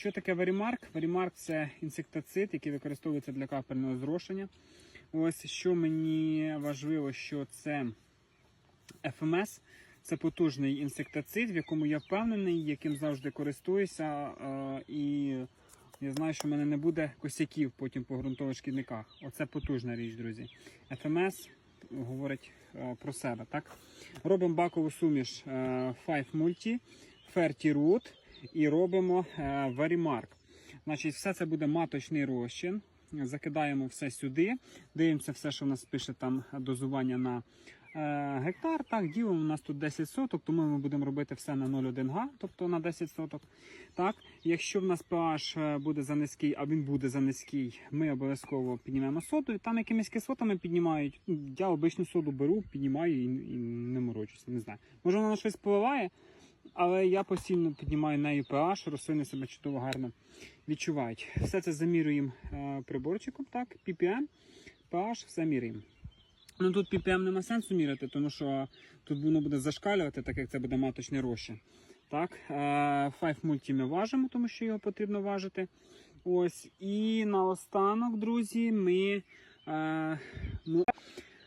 Що таке варімарк? Варімарк це інсектицид, який використовується для капельного зрошення. Ось що мені важливо, що це ФМС. Це потужний інсектицид, в якому я впевнений, яким завжди користуюся. е, І я знаю, що в мене не буде косяків потім по ґрунтових шкідниках. Оце потужна річ, друзі. ФМС говорить е, про себе. Так? Робимо бакову суміш е, 5 Multi, Ferti Root і робимо е, Varimark. Значить, все це буде маточний розчин. Закидаємо все сюди, дивимося все, що в нас пише там дозування на е, гектар. Так, ділимо у нас тут 10 соток, тому ми будемо робити все на 0,1 га, тобто на 10 соток. Так, якщо в нас pH е, буде за низький, а він буде за низький, ми обов'язково піднімемо соду. Там якимись кислотами піднімають. Я обичну соду беру, піднімаю і, і не морочуся. Не знаю. Може вона на щось впливає, але я постійно піднімаю нею pH, рослини себе чудово гарно відчувають. Все це замірюємо е, приборчиком, так, ppm, pH, все міряємо. Ну тут ppm нема сенсу міряти, тому що тут воно буде зашкалювати, так як це буде маточний розчин. Так, е, 5 мульті ми важимо, тому що його потрібно важити. Ось. І наостанок, друзі, ми. Е, ну,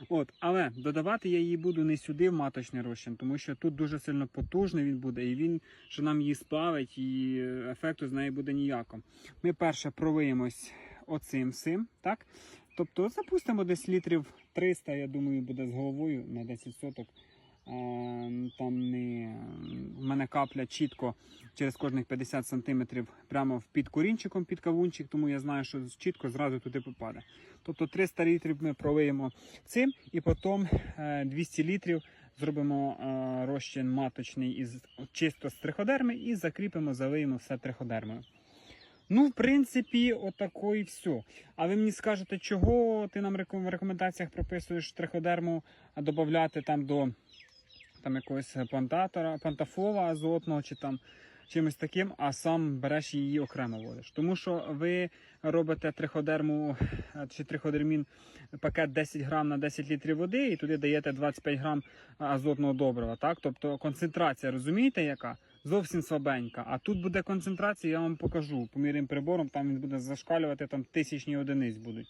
От, але додавати я її буду не сюди в маточний розчин, тому що тут дуже сильно потужний він буде, і він що нам її сплавить, і ефекту з неї буде ніяко. Ми перше провиємось оцим всім, так? Тобто запустимо десь літрів 300, я думаю, буде з головою на 10 соток. Е, Там не мене капля чітко через кожних 50 см прямо під корінчиком, під кавунчик, тому я знаю, що чітко зразу туди попаде. Тобто 300 літрів ми провиємо цим, і потім е, 200 літрів зробимо е, розчин маточний із чисто з триходерми і закріпимо, залиємо все триходермою. Ну, в принципі, отако і все. А ви мені скажете, чого ти нам в рекомендаціях прописуєш триходерму додати там до там якогось плантатора, плантафола азотного чи там чимось таким, а сам береш її окремо водиш. Тому що ви робите триходерму е, чи триходермін пакет 10 грам на 10 літрів води, і туди даєте 25 грам азотного добрива. Так? Тобто концентрація, розумієте, яка? Зовсім слабенька. А тут буде концентрація, я вам покажу. Поміряємо прибором, там він буде зашкалювати, там тисячні одиниць будуть,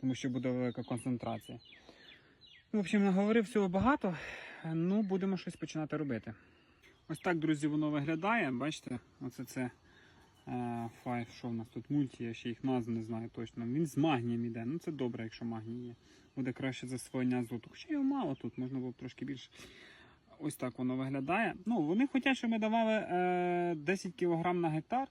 тому що буде велика концентрація. В общем, наговорив всього багато. Ну, будемо щось починати робити. Ось так, друзі, воно виглядає. Бачите, оце це е, Five, що в нас тут мульті, я ще їх назв не знаю точно. Він з магнієм іде. Ну це добре, якщо магній є. Буде краще засвоєння азоту. Хоча його мало тут, можна було б трошки більше. Ось так воно виглядає. Ну, вони хочуть, щоб ми давали е, 10 кг на гектар.